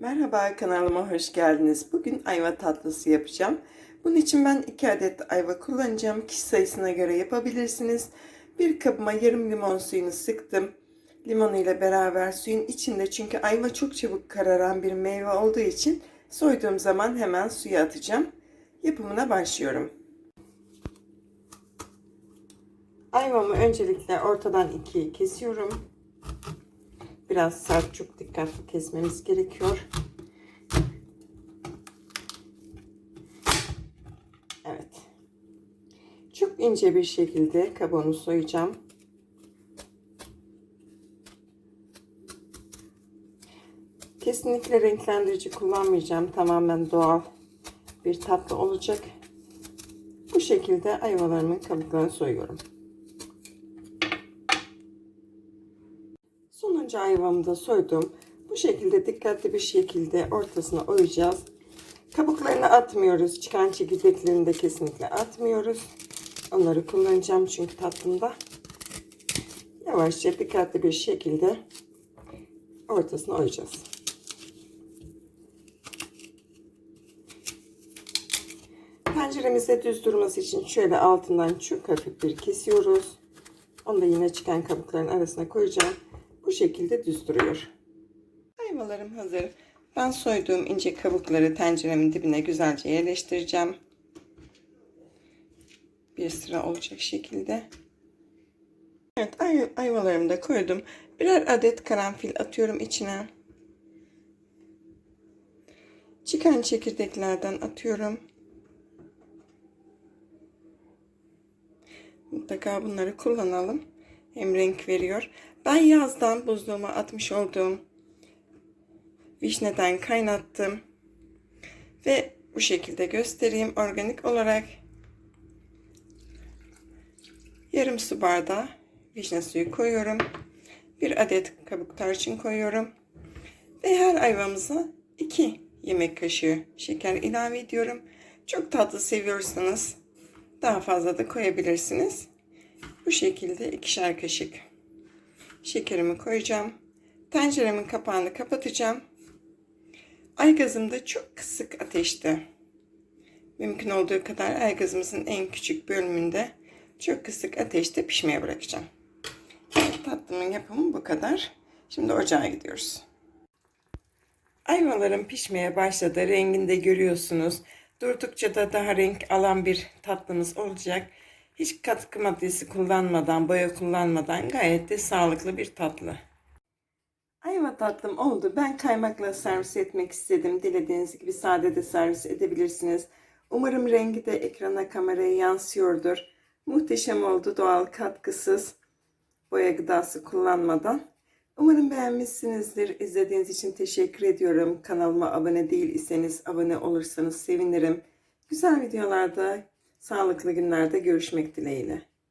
Merhaba kanalıma hoş geldiniz. Bugün ayva tatlısı yapacağım. Bunun için ben 2 adet ayva kullanacağım. Kişi sayısına göre yapabilirsiniz. Bir kabıma yarım limon suyunu sıktım. Limonu ile beraber suyun içinde çünkü ayva çok çabuk kararan bir meyve olduğu için soyduğum zaman hemen suya atacağım. Yapımına başlıyorum. Ayvamı öncelikle ortadan ikiye kesiyorum. Biraz sert, çok dikkatli kesmemiz gerekiyor. Evet. Çok ince bir şekilde kabuğunu soyacağım. Kesinlikle renklendirici kullanmayacağım. Tamamen doğal bir tatlı olacak. Bu şekilde ayvalarımın kabuklarını soyuyorum. Sonuncu ayvamı da soydum. Bu şekilde dikkatli bir şekilde ortasına oyacağız. Kabuklarını atmıyoruz. Çıkan çekirdeklerini de kesinlikle atmıyoruz. Onları kullanacağım çünkü tatlımda. Yavaşça dikkatli bir şekilde ortasına oyacağız. Tenceremizde düz durması için şöyle altından çok hafif bir kesiyoruz. Onu da yine çıkan kabukların arasına koyacağım. Bu şekilde düz duruyor. Ayvalarım hazır. Ben soyduğum ince kabukları tenceremin dibine güzelce yerleştireceğim. Bir sıra olacak şekilde. Evet ay ayvalarımı da koydum. Birer adet karanfil atıyorum içine. Çıkan çekirdeklerden atıyorum. Mutlaka bunları kullanalım. Hem renk veriyor. Ben yazdan buzluğuma atmış olduğum vişneden kaynattım. Ve bu şekilde göstereyim organik olarak. Yarım su bardağı vişne suyu koyuyorum. Bir adet kabuk tarçın koyuyorum. Ve her ayvamıza 2 yemek kaşığı şeker ilave ediyorum. Çok tatlı seviyorsanız daha fazla da koyabilirsiniz. Bu şekilde ikişer kaşık şekerimi koyacağım. Tenceremin kapağını kapatacağım. Aygazımda çok kısık ateşte mümkün olduğu kadar aygazımızın en küçük bölümünde çok kısık ateşte pişmeye bırakacağım. Tatlımın yapımı bu kadar. Şimdi ocağa gidiyoruz. Ayvalarım pişmeye başladı. Rengini de görüyorsunuz. Durdukça da daha renk alan bir tatlımız olacak. Hiç katkı maddesi kullanmadan, boya kullanmadan gayet de sağlıklı bir tatlı. Ayva tatlım oldu. Ben kaymakla servis etmek istedim. Dilediğiniz gibi sade de servis edebilirsiniz. Umarım rengi de ekrana kameraya yansıyordur. Muhteşem oldu doğal katkısız boya gıdası kullanmadan. Umarım beğenmişsinizdir. İzlediğiniz için teşekkür ediyorum. Kanalıma abone değilseniz abone olursanız sevinirim. Güzel videolarda, sağlıklı günlerde görüşmek dileğiyle.